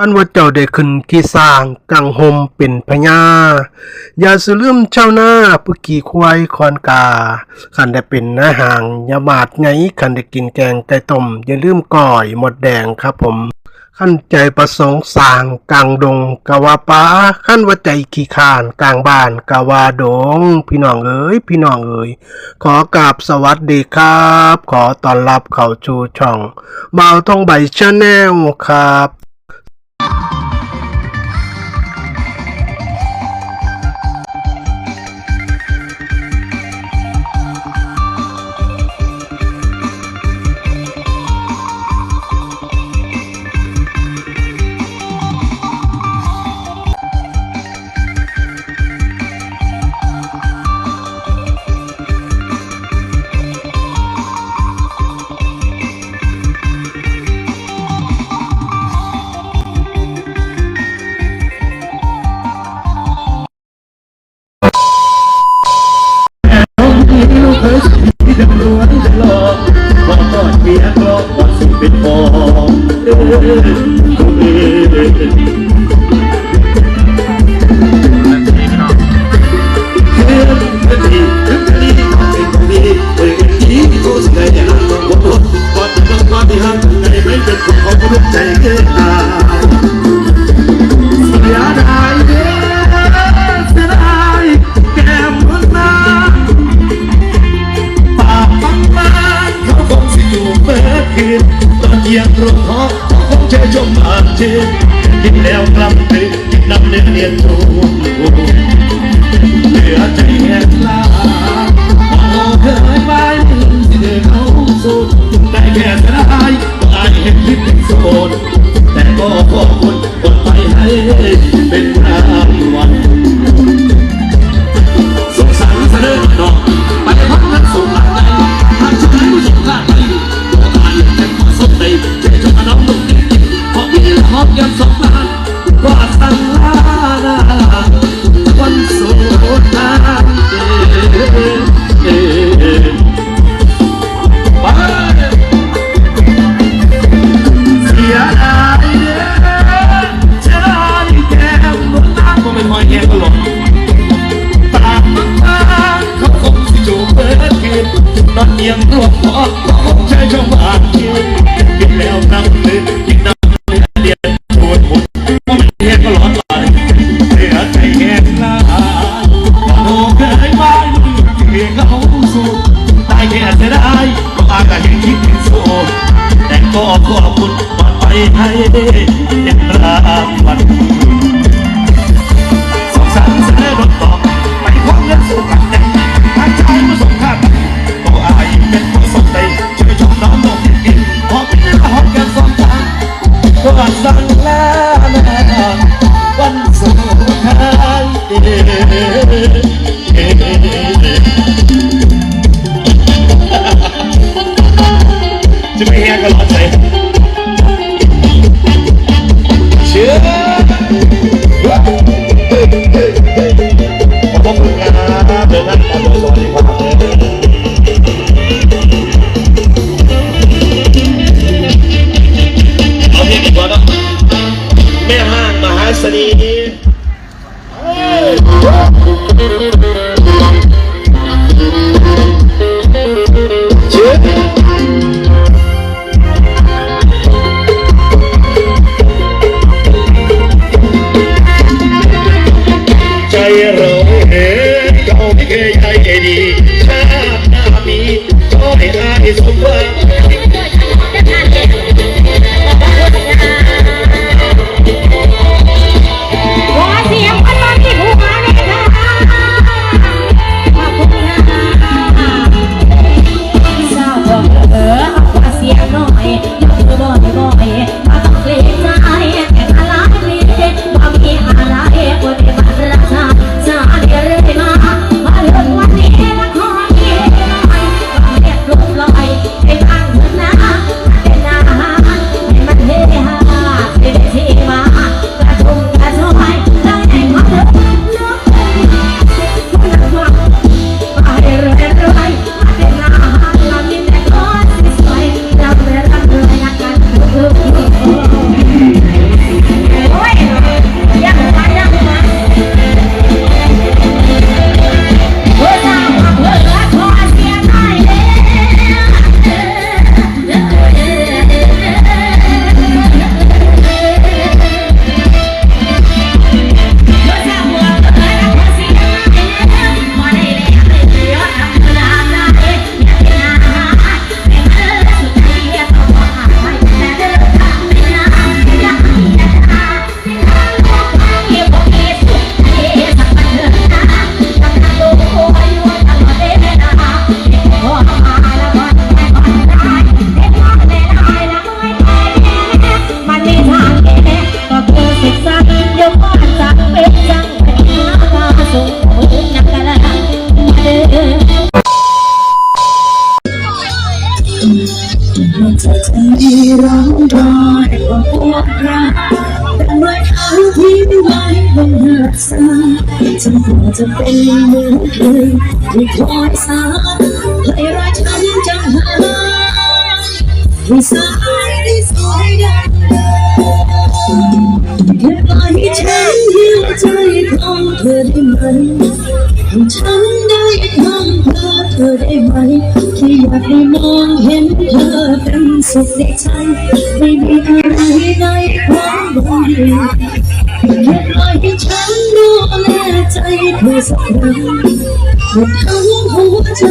ขั้นว่าเจ้าได้ขึ้นที่สร้างกังหมเป็นพญาอย่าสลืมเจ้าหน้าผู้กี่ควายคอนกาขันได้เป็นหน้าหางยาบาดไงขันได้กินแกงไก่ต้มอย่าลืมก่อยหมดแดงครับผมขั้นใจประสงค์สร้างกลางดงกาวาป้าขั้นว่าใจขี้ขานกลางบ้านกาวาดง พี่น้องเอ๋ยพี่น้องเอ๋ยขอกราบสวัสดีครับ ขอต้อนรับเข้าชูช่องเบาต้องใบชาแนลครับ ใจเกินหา จืดกินแล้วกลับดึกน้ำเลือดเรียนสูง ยังสม จะไม่เฮียก็นหรอไหม รักษาจนกว่าจะเป็นเหมือนเคยที่คอยสานให้รักฉันจำหายที่สายที่สวยดังเดิมแค่ปล่อยให้ฉันเหี่ยวใจของเธอได้ไหมให้ฉันได้ทำเพื่อเธอได้ไหมแค่อยากให้มองเห็นเธอเป็นสุขในใจไม่มีอะไรในความหวัง แค่ปล่อยให้ฉันดูแลใจเธอสักครั้งทั้งหัวใจ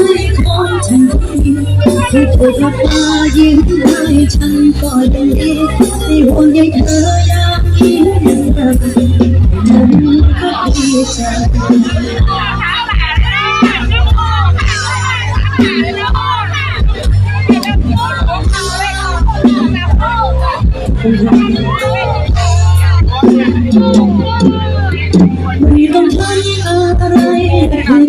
ของฉันคนที่เธอกลับมายิ้มให้ฉันก็ยังดีที่ห่วงใยเธออยากยิ่งเธอฉันก็ดีใจ ง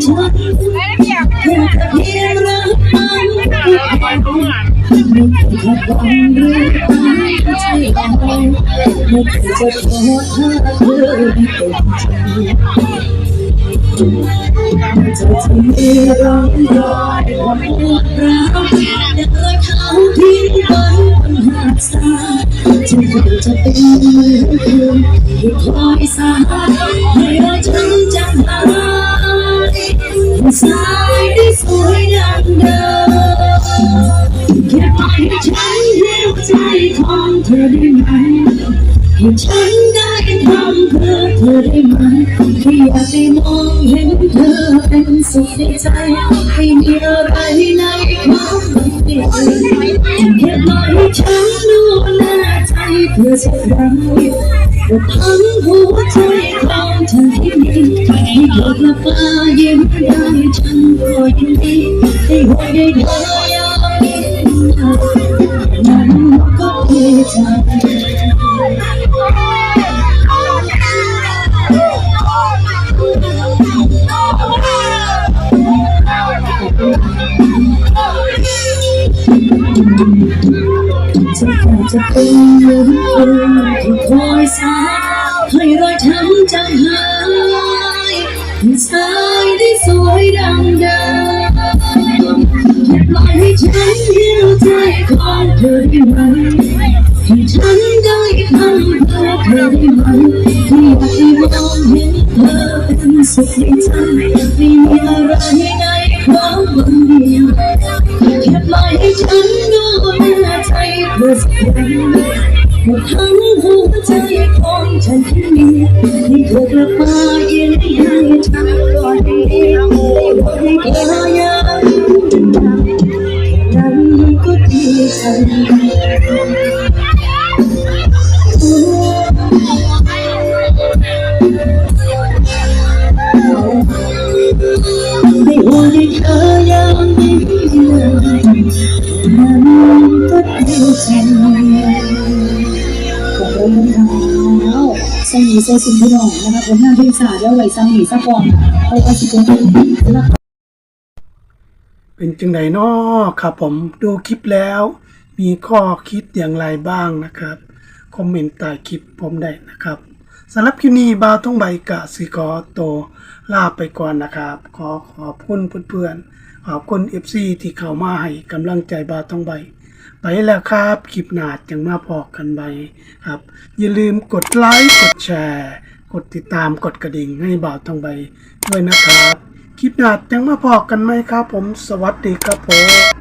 จะเป็นเหมือนเดิมที่คอยสาน สายที่สวยดังเดิมแค่ปล่อยให้ฉันเหี่ยวใจของเธอได้ไหมให้ฉันได้ทำเพื่อเธอได้ไหมแค่อยากได้มองเห็นเธอเป็นสุขในใจไม่มีอะไรในความหวังดีแค่ปล่อยให้ฉันดูแลใจเพื่อสักครั้ง ว่าทั้งหัวใจของฉันที่มีให้เธอกลับมายิ้มได้ฉันก็ยินดีให้หัวใจเธออย่างนี้นั้นก็ดีใจ จะเป็นเหมือนคนที่คอยสายให้รอยช้ำจางหายให้สายได้สวยดังเดิมแค่ปล่อยให้ฉันเหี่ยวใจของเธอได้ไหมให้ฉันได้ทำเพื่อเธอได้ไหมที่อยากให้มองเห็นเธอเป็นสุขในใจไม่มีอะไรในความหวังเดียวแค่ปล่อยให้ฉันดูแล ใจเพื่อสักครั้งหมดทั้งหัวใจของฉันที่มีให้เธอกลับมายิ้มให้ฉันก่อนดีให้เธออย่างนั้นก็ดีใจไม่ห่วงให้เธออย่างนี้เลย นั้นก็ดีใจขอบคุณค่ะสมีโซซินพี่น้องนะคะผลงานเพลงสาแล้วไว้ซ้ำหนีสักอนเอาไว้สิเป็นเป็นจังไดน้อครับผมดูคลิปแล้ว มีข้อคิดอย่างไรบ้างนะครับ คอมเมนต์ใต้คลิปผมได้นะครับสำหรับคลิปนี้บาวต้องใบกะสิกอโตลาไปก่อนนะครับ ขอขอบคุณเพื่อนๆ ขอบคุณ FC ที่เข้ามาให้กำลังใจบาวต้องใบ ไปแล้วครับคลิปหนาจังมาพอกันใบครับ อย่าลืมกดไลค์กดแชร์ กดติดตามกดกระดิ่งให้บ่าวต้องใบด้วยนะครับ คลิปหนาจังมาพอกันไหมครับผม สวัสดีครับผม